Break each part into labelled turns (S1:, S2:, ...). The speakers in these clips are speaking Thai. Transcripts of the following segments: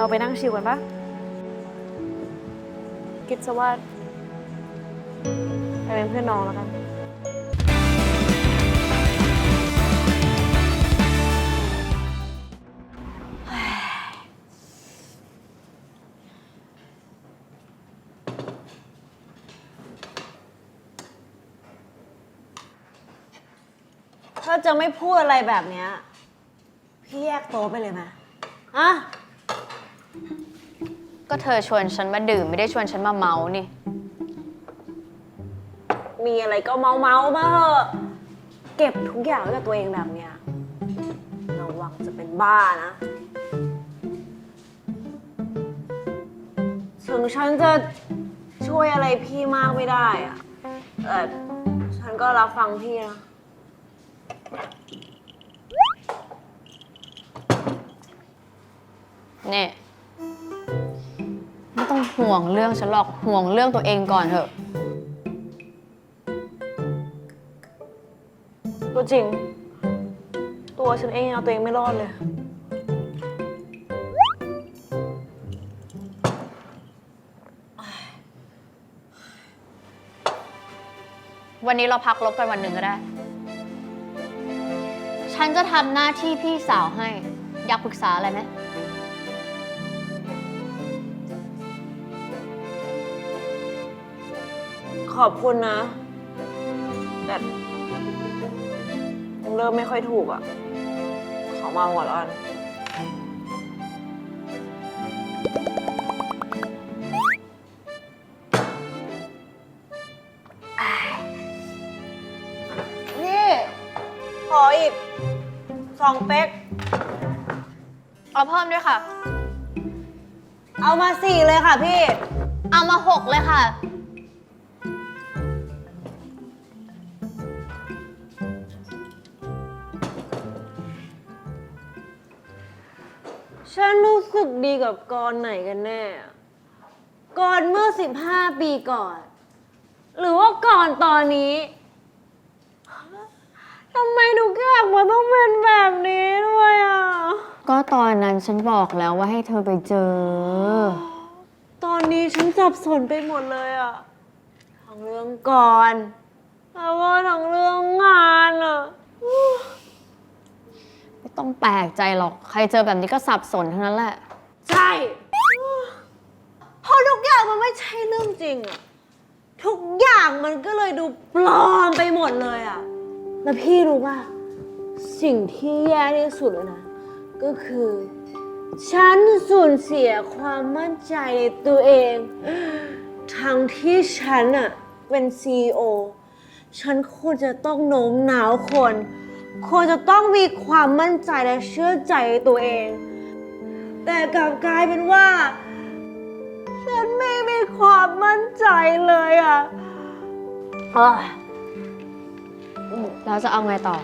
S1: เราไปนั่งชิวกันปะคิดซะว่าไปเป็นเพื่อนน้องแล้วกัน
S2: ถ้าจะไม่พูดอะไรแบบเนี้ยพี่แยกโต๊ะไปเลยไหมอะ
S3: ก็เธอชวนฉันมาดื่มไม่ได้ชวนฉันมาเมานี่
S2: มีอะไรก็เมาเมาๆมาเถอะเก็บทุกอย่างไว้กับตัวเองแบบเนี้ยระวังจะเป็นบ้านะถึงฉันจะช่วยอะไรพี่มากไม่ได้อะแต่ฉันก็รับฟังพี่นะ
S3: เนี่ยไม่ ต้องห่วงเรื่องฉันหรอกห่วงเรื่องตัวเองก่อนเถอะ
S1: ก็จริง ตัวฉันเองยังเอาตัวเองไม่รอดเลย
S3: วันนี้เราพักลบกันวันหนึ่งก็ได้ ฉันจะทำหน้าที่พี่สาวให้ อยากปรึกษาอะไรไหม
S2: ขอบคุณนะ แต่ยังเริ่มไม่ค่อยถูกอะ ขอมาก่อนแล้วกันนี่ ขออีกสองเป๊ก
S3: เอาเพิ่มด้วยค่ะ
S2: เอามาสี่เลยค่ะพี่
S3: เอามาหกเลยค่ะ
S2: ฉันรู้สึกดีกับกรไหนกันแน่อะกรเมื่อ 15 ปีก่อน หรือว่าก่อนตอนนี้ทำไมทุกอย่างมันต้องเป็นแบบนี้ด้วยอะ
S3: ก็ตอนนั้นฉันบอกแล้วว่าให้เธอไปเจอ
S2: ตอนนี้ฉันสับสนไปหมดเลยอะ ทั้งเรื่องก่อนแล้วก็ทั้งเรื่องงานอะ
S3: ไม่ต้องแปลกใจหรอก ใครเจอแบบนี้ก็สับสนทั้งนั้นแหละ
S2: ใช่เพราะทุกอย่างมันไม่ใช่เรื่องจริงอะทุกอย่างมันก็เลยดูปลอมไปหมดเลยอะแล้วพี่รู้ป่ะสิ่งที่แย่ที่สุดเลยนะ ก็คือ ฉันสูญเสียความมั่นใจในตัวเอง ทั้งที่ฉันอะเป็นซีอฉันควรจะต้องโน้มน้าวคน ควรจะต้องมีความมั่นใจและเชื่อใจในตัวเอง แต่กลับกลายเป็นว่า ฉันไม่มีความมั่นใจเลยอะเอ้ย
S3: แล้วจะเอาไงต่อ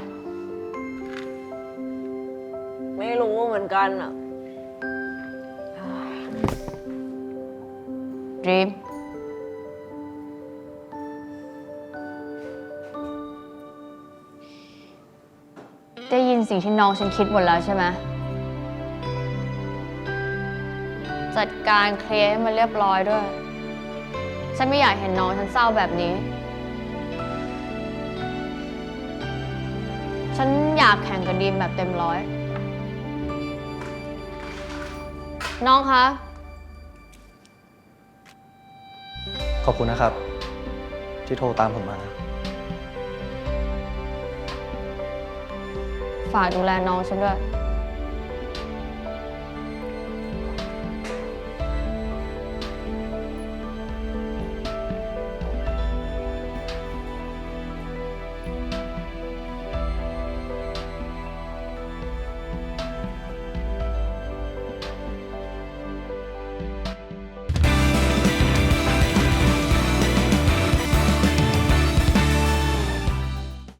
S2: ไม่รู้เหมือนกันอะ
S3: ด ยินสิ่งที่น้องฉันคิดหมดแล้วใช่ไหมจัดการเคลียร์ให้มันเรียบร้อยด้วย ฉันไม่อยากเห็นน้องฉันเศร้าแบบนี้ ฉันอยากแข่งกับดีมแบบเต็มร้อย น้องคะ
S4: ขอบคุณนะครับ ที่โทรตามผมมา
S3: ฝากดูแลน้องฉันด้วย